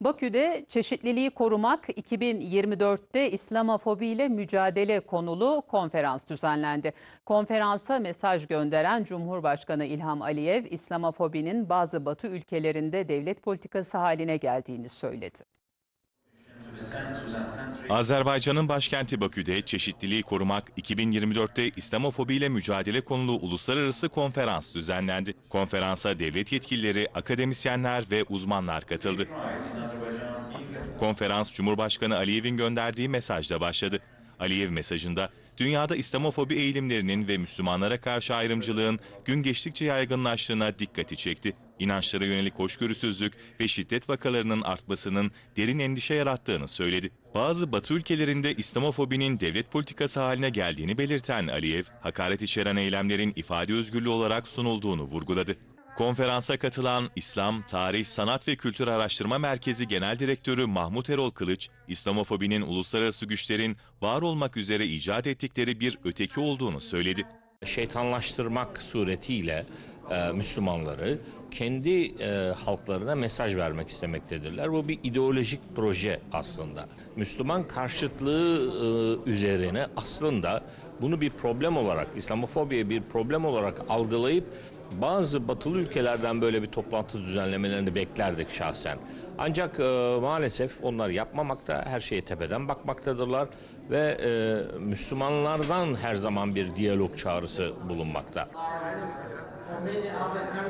Bakü'de çeşitliliği korumak 2024'te İslamofobi ile mücadele konulu konferans düzenlendi. Konferansa mesaj gönderen Cumhurbaşkanı İlham Aliyev, İslamofobinin bazı Batı ülkelerinde devlet politikası haline geldiğini söyledi. Azerbaycan'ın başkenti Bakü'de çeşitliliği korumak 2024'te İslamofobiyle mücadele konulu uluslararası konferans düzenlendi. Konferansa devlet yetkilileri, akademisyenler ve uzmanlar katıldı. Konferans Cumhurbaşkanı Aliyev'in gönderdiği mesajla başladı. Aliyev mesajında dünyada İslamofobi eğilimlerinin ve Müslümanlara karşı ayrımcılığın gün geçtikçe yaygınlaştığına dikkati çekti. İnançlara yönelik hoşgörüsüzlük ve şiddet vakalarının artmasının derin endişe yarattığını söyledi. Bazı Batı ülkelerinde İslamofobinin devlet politikası haline geldiğini belirten Aliyev, hakaret içeren eylemlerin ifade özgürlüğü olarak sunulduğunu vurguladı. Konferansa katılan İslam, Tarih, Sanat ve Kültür Araştırma Merkezi Genel Direktörü Mahmut Erol Kılıç, İslamofobinin uluslararası güçlerin var olmak üzere icat ettikleri bir öteki olduğunu söyledi. şeytanlaştırmak suretiyle e, Müslümanları kendi e, halklarına mesaj vermek istemektedirler. Bu bir ideolojik proje aslında. Müslüman karşıtlığı e, üzerine aslında bunu bir problem olarak, İslamofobiye bir problem olarak algılayıp bazı batılı ülkelerden böyle bir toplantı düzenlemelerini beklerdik şahsen. Ancak e, maalesef onlar yapmamakta, her şeye tepeden bakmaktadırlar ve e, Müslümanlardan her zaman bir diyalog çağrısı bulunmakta. Familie Afrikaner